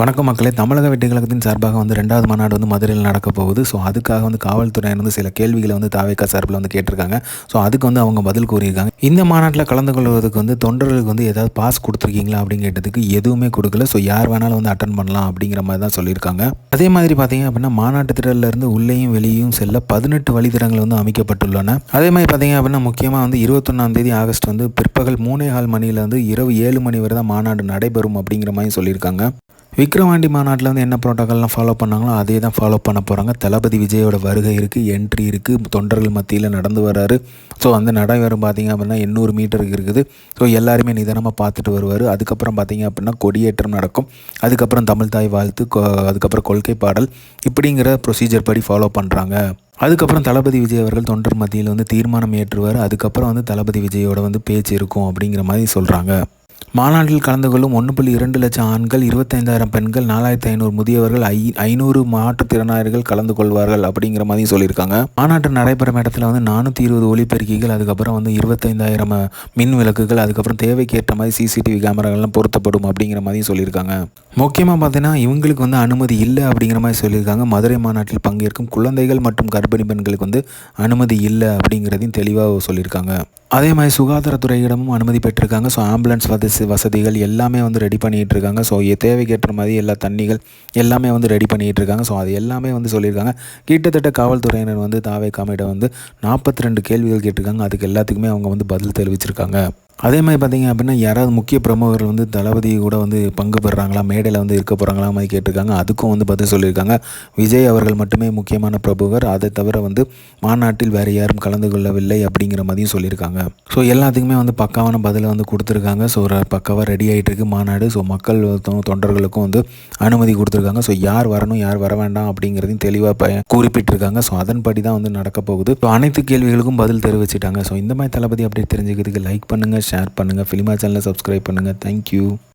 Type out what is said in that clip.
வணக்கம் மக்களே. தமிழக வெற்றி கழகத்தின் சார்பாக வந்து ரெண்டாவது மாநாடு வந்து மதுரையில் நடக்க போகுது. ஸோ அதுக்காக வந்து காவல்துறையினர் வந்து சில கேள்விகளை வந்து தாவேக்கா சார்பில் வந்து கேட்டிருக்காங்க. ஸோ அதுக்கு வந்து அவங்க பதில் கூறியிருக்காங்க. இந்த மாநாட்டில் கலந்து கொள்வதற்கு வந்து தொண்டர்களுக்கு வந்து ஏதாவது பாஸ் கொடுத்துருக்கீங்களா அப்படின்னு கேட்டதுக்கு எதுவுமே கொடுக்கல. ஸோ யார் வேணாலும் வந்து அட்டன் பண்ணலாம் அப்படிங்கிற மாதிரி தான் சொல்லியிருக்காங்க. அதே மாதிரி பார்த்தீங்க அப்படின்னா மாநாட்டு திடலிருந்து இருந்து உள்ளேயும் வெளியும் செல்ல பதினெட்டு வழித்தடங்கள் வந்து அமைக்கப்பட்டுள்ளன. அதே மாதிரி பார்த்தீங்க அப்படின்னா முக்கியமாக வந்து இருபத்தொன்னாம் தேதி ஆகஸ்ட் வந்து பிற்பகல் மூணே கால் மணியிலேருந்து இரவு ஏழு மணி வரை தான் மாநாடு நடைபெறும் அப்படிங்கிற மாதிரி சொல்லியிருக்காங்க. விக்ரவாண்டி மாநாட்டில் வந்து என்ன ப்ரோட்டோக்கால்லாம் ஃபாலோ பண்ணாங்களோ அதே தான் ஃபாலோ பண்ண போகிறாங்க தளபதி விஜயோட வருகை இருக்குது என்ட்ரி இருக்குது தொண்டர்கள் மத்தியில் நடந்து வர்றாரு. ஸோ அந்த நடைபெறும் பார்த்தீங்க அப்படின்னா எண்ணூறு மீட்டருக்கு இருக்குது. ஸோ எல்லாருமே நிதானமாக பார்த்துட்டு வருவார். அதுக்கப்புறம் பார்த்தீங்க அப்படின்னா கொடியேற்றம் நடக்கும். அதுக்கப்புறம் தமிழ் தாய் வாழ்த்து அதுக்கப்புறம் கொள்கை பாடல் இப்படிங்கிற ப்ரொசீஜர் படி ஃபாலோ பண்ணுறாங்க அதுக்கப்புறம் தளபதி விஜய் அவர்கள் தொண்டர் மத்தியில் வந்து தீர்மானம் ஏற்றுவார். அதுக்கப்புறம் வந்து தளபதி விஜயோட வந்து பேச்சு இருக்கும் அப்படிங்கிற மாதிரி சொல்கிறாங்க மாநாட்டில் கலந்து கொள்ளும் ஒன்று புள்ளி இரண்டு லட்சம் ஆண்கள் இருபத்தைந்தாயிரம் பெண்கள் நாலாயிரத்தி ஐநூறு முதியவர்கள் ஐ ஐநூறு மாற்றுத்திறனாளிகள் கலந்து கொள்வார்கள் அப்படிங்கிற மாதிரி சொல்லியிருக்காங்க. மாநாட்டு நடைபெறும் இடத்துல வந்து நானூற்றி இருபது ஒளிப்பெருக்கிகள் அதுக்கப்புறம் வந்து இருபத்தைந்தாயிரம் மின் விளக்குகள் அதுக்கப்புறம் தேவைக்கேற்ற மாதிரி சிசிடிவி கேமராக்கள்லாம் பொருத்தப்படும் அப்படிங்கிற மாதிரி சொல்லியிருக்காங்க. முக்கியமாக பார்த்தீங்கன்னா இவங்களுக்கு வந்து அனுமதி இல்லை அப்படிங்கிற மாதிரி சொல்லியிருக்காங்க. மதுரை மாநாட்டில் பங்கேற்கும் குழந்தைகள் மற்றும் கர்ப்பிணி பெண்களுக்கு வந்து அனுமதி இல்லை அப்படிங்கிறதையும் தெளிவாக சொல்லியிருக்காங்க. அதே மாதிரி சுகாதாரத்துறையிடமும் அனுமதி பெற்றிருக்காங்க. ஸோ ஆம்புலன்ஸ் வசதி வசதிகள் எல்லாமே வந்து ரெடி பண்ணிகிட்டு இருக்காங்க. ஸோ தேவைக்கேற்ற மாதிரி எல்லா தண்ணிகள் எல்லாமே வந்து ரெடி பண்ணிகிட்டு இருக்காங்க. ஸோ அது எல்லாமே வந்து சொல்லியிருக்காங்க. கிட்டத்தட்ட காவல்துறையினர் வந்து தாவே காமிட வந்து நாற்பத்தி ரெண்டு கேள்விகள் கேட்டிருக்காங்க. அதுக்கு எல்லாத்துக்குமே அவங்க வந்து பதில் தெரிவிச்சிருக்காங்க. அதே மாதிரி பார்த்தீங்க அப்படின்னா யாராவது முக்கிய பிரமுகர்கள் வந்து தளபதி கூட வந்து பங்கு பெறுறாங்களா மேடையில் வந்து இருக்க போகிறாங்களா மாதிரி கேட்டிருக்காங்க. அதுக்கும் வந்து பதில் சொல்லியிருக்காங்க. விஜய் அவர்கள் மட்டுமே முக்கியமான பிரபுகர் அதை தவிர வந்து மாநாட்டில் வேறு யாரும் கலந்து கொள்ளவில்லை அப்படிங்கிற மாதிரியும் சொல்லியிருக்காங்க. ஸோ எல்லாத்துக்குமே வந்து பக்காவான பதிலை வந்து கொடுத்துருக்காங்க. ஸோ பக்காவாக ரெடி ஆகிட்டு இருக்கு மாநாடு. ஸோ மக்கள் தொண்டர்களுக்கும் வந்து அனுமதி கொடுத்துருக்காங்க. ஸோ யார் வரணும் யார் வர வேண்டாம் அப்படிங்கிறதையும் தெளிவாக ப குறிப்பிட்டிருக்காங்க. ஸோ அதன்படி தான் வந்து நடக்க போகுது. ஸோ அனைத்து கேள்விகளுக்கும் பதில் தெரிவிச்சிட்டாங்க. ஸோ இந்த மாதிரி தளபதி அப்படி தெரிஞ்சுக்கிறதுக்கு லைக் பண்ணுங்கள் ஷேர் பண்ணுங்கள் ஃபிலிமா சேனலை சப்ஸ்கிரைப் பண்ணுங்கள் தேங்க்யூ